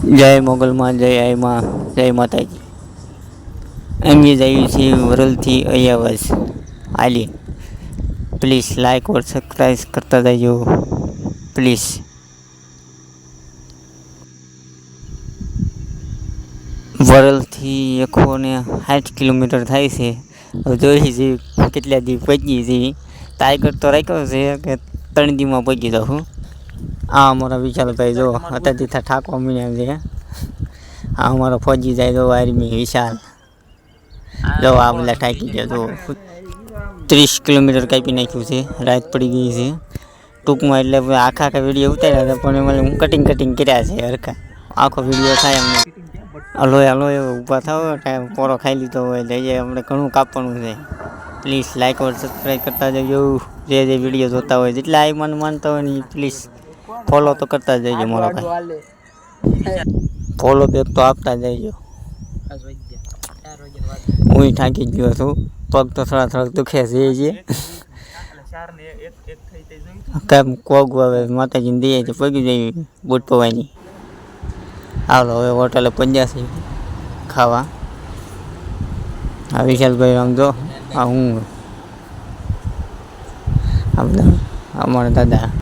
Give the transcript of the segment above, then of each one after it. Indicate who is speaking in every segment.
Speaker 1: જય મોગલમાં જય આઈમાં જય માતાજી. અમે જઈએ છીએ વરલથી અયાવાજ. હાલી પ્લીઝ લાઈક ઓર સબસ્ક્રાઈબ કરતા જજો. પ્લીઝ વરલથી એકસો ને સાઠ કિલોમીટર થાય છે. હવે જોઈએ છીએ કેટલા દી પહોંચી છીએ ટાઈગર તો રાખ્યો છે કે ત્રણ દીમાં પહોંચી જાઉં આ અમારા વિશાલભાઈ જો અત્યારથી ઠાકવા મીણ્યા છે. આ અમારો ફોજી જાય જો આર્મી વિશાલ. જો આ બધા ઠાકી ગયા જો. ત્રીસ કિલોમીટર કાપી નાખ્યું છે રાત પડી ગઈ છે. ટૂંકમાં એટલે આખા આખા વીડિયો ઉતાર્યા હતા પણ એમાં હું કટિંગ કટિંગ કર્યા છે હરખા. આખો વીડિયો થાય અમને અલોય અલોય ઊભા થાવ ટાઈમ પોરો ખાઈ લીધો હોય એટલે એ આપણે ઘણું કાપવાનું છે. પ્લીઝ લાઇક ઓર સબસ્ક્રાઈબ કરતા જજો. જે જે વીડિયો જોતા હોય જેટલા આઈ મન માનતા હોય ને પ્લીઝ ફોલો તો કરતા જ જજો મારા ભાઈ. ફોલો બેક તો આપતા જજો હું થાકી ગયો છું. પગ તો થોડા થોડાક દુખે છે જે કેમ કોગ હવે માતાજીને દઈએ છે પગી જઈ બુટ પવાની. હાલો હવે હોટલે પંજાસી ખાવા. આ વિશાલભાઈ આમ જો આ હું. આ બધા અમારા દાદા.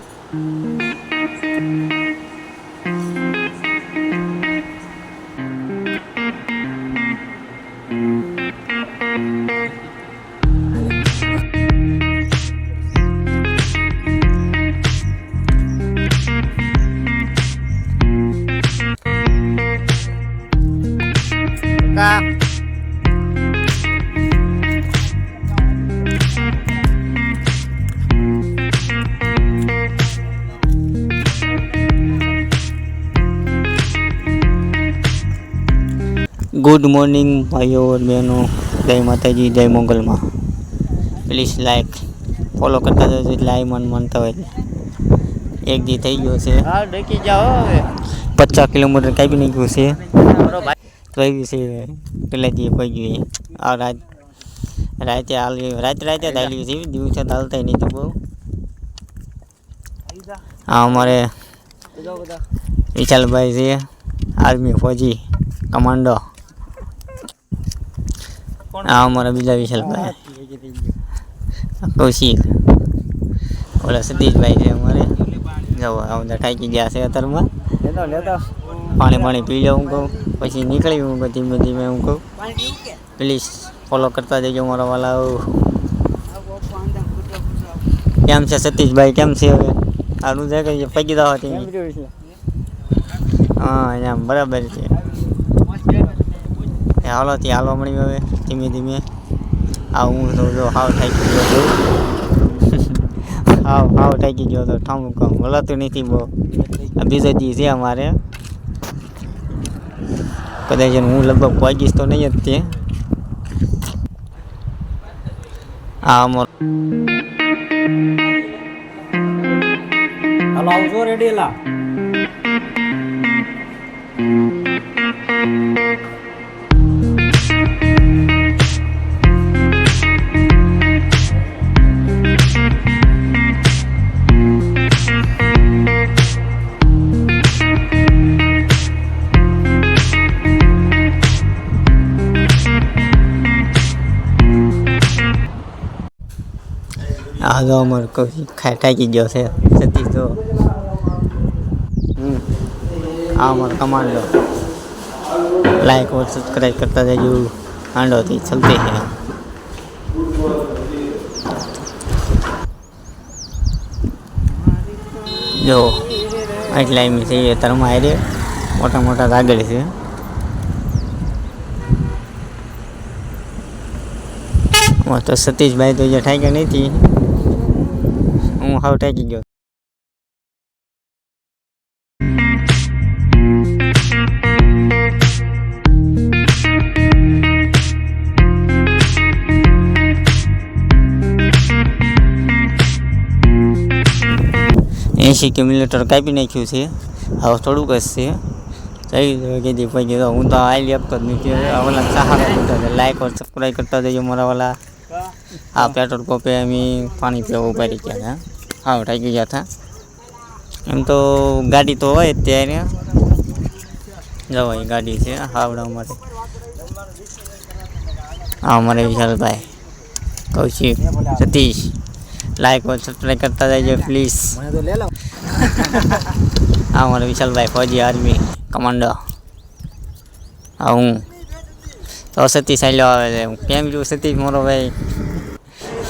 Speaker 1: ગુડ મોર્નિંગ ભાઈઓ और બહેનો જય માતાજી જય મોગલમાં પ્લીઝ લાઈક ફોલો કરતા જજો એટલે આઈ મન માનતા હોય એટલે એક દી થઈ ગયો છે
Speaker 2: હા ડકી જાઓ હવે
Speaker 1: પચાસ કિલોમીટર કાપી નાખ્યું છે
Speaker 2: મારો ભાઈ
Speaker 1: તો આવી છે પેલા દી પડી ગયું આ રાત રાતે હાલી રાતે રાતે જ હાલી છે દિવસે તો હાલતા નહીં બહુ આ અમારે
Speaker 2: બધા બધા
Speaker 1: વિશાલભાઈ છે આર્મી ફૌજી કમાન્ડો આ અમારા બીજા વિશાલભાઈ કૌશિક. ઓલા સતીશભાઈ છે અમારે. જવો આ બધા ઠાકી ગયા છે અત્યારમાં. પાણી પાણી પી લઉં હું કહું. પછી નીકળી હું ધીમે ધીમે હું કહું. પ્લીઝ ફોલો કરતા જજો મારા વાલા. કેમ છે સતીશભાઈ? કેમ છે હવે? આનું છે કે પગી દવા હા એમ બરાબર છે. એ હાલો થી હાલવા મળી હવે, ધીમે ધીમે. આ હું તો જો હાવ થાકી ગયો છું. હાવ હાવ થાકી ગયો તો ઠામું કામ વલાતું નથી બહુ. આ બીજો દી છે અમારે. કદાચ એને હું લગભગ પહોંચીશ તો નહીં જ તે. આ અમારો
Speaker 2: હાલો, આવજો રેડીલા
Speaker 1: આ જો અમારો કૌશિક ખાઈ થાકી ગયો છે, સતીશ જો હમ. આ અમારો કમાન્ડો. લાઈક ઓર સબસ્ક્રાઈબ કરતા જજો હાંડોથી ચલતે હે જો એટલા એમ છે તરમાં હારે મોટા મોટા આગળ છે. હું તો સતીશભાઈ તો જે ઠાક્યા નથી. હું હાવ ઠાકી ગયો. એંશી કિલોમીટર કાપી નાખ્યું છે. હવે થોડુંક જ છે. જઈ કીધી પછી તો હું તો આલી આપતો જ નથી. ઓલા સહારા હતા લાઈક ઓર સબસ્ક્રાઈબ કરતા જઈએ મારા વાલા. આ પેટ્રોલ પંપે અમે પાણી પીવા ઊભા રહી ગયા થાકી ગયા હતા એમ તો ગાડી તો હોય ત્યારે જવાય ગાડી છે, હાવડા અમારે. હા અમારે વિશાલભાઈ, કૌશિક, સતીશ. લાઈક और સબસ્ક્રાઈબ કરતા જાય પ્લીઝ હા અમારે વિશાલભાઈ, ફોજી આર્મી કમાન્ડો હા, હું. તો સતીશ આલ્યો આવે છે. કેમ જો સતીશ, મારો ભાઈ?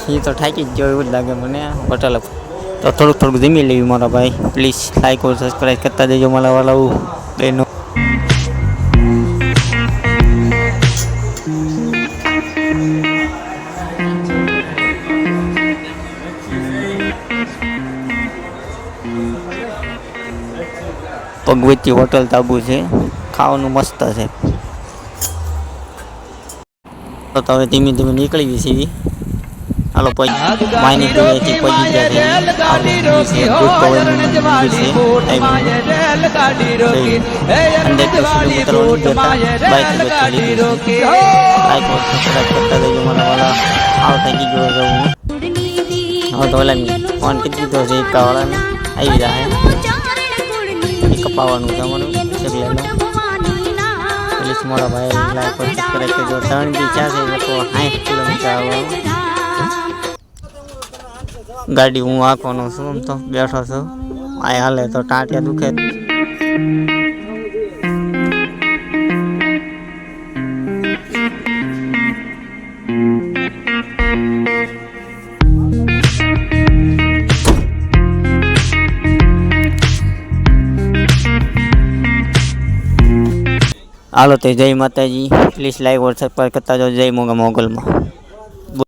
Speaker 1: એ તો થાકી જ ગયો એવું જ લાગે મને. હોટલ તો થોડુંક થોડુંક જમી લેવી મારા ભાઈ. પ્લીઝ લાઈક ઓર સબસ્ક્રાઈબ કરતા જજો મારા વાળા બહેનો. ભગવતી હોટલ તાબુ છે. ખાવાનું મસ્ત છે. તો હવે ધીમે ધીમે નીકળી ગઈ છીએ. હાલો મને ગયો છું ઓલા ફોન કરી દીધો છે એકાવાળાને આવી જાય કપાવાનું છે અમારું સગલાનું પોલીસ મોડા ભાઈ લાઈક પર સબસ્ક્રાઈબ કરજો ત્રણથી ચાર લોકો સાઠ કિલોમીટર આવવાનું ગાડી હું આંખવાનો છું તો બેઠો છું. આ હાલે તો ટાંટિયા દુખે. હાલો તો જય માતાજી. પ્લીઝ લાઈક વોટ્સએપ પર કરતા જાઓ. જય મોગા મોગલમાં.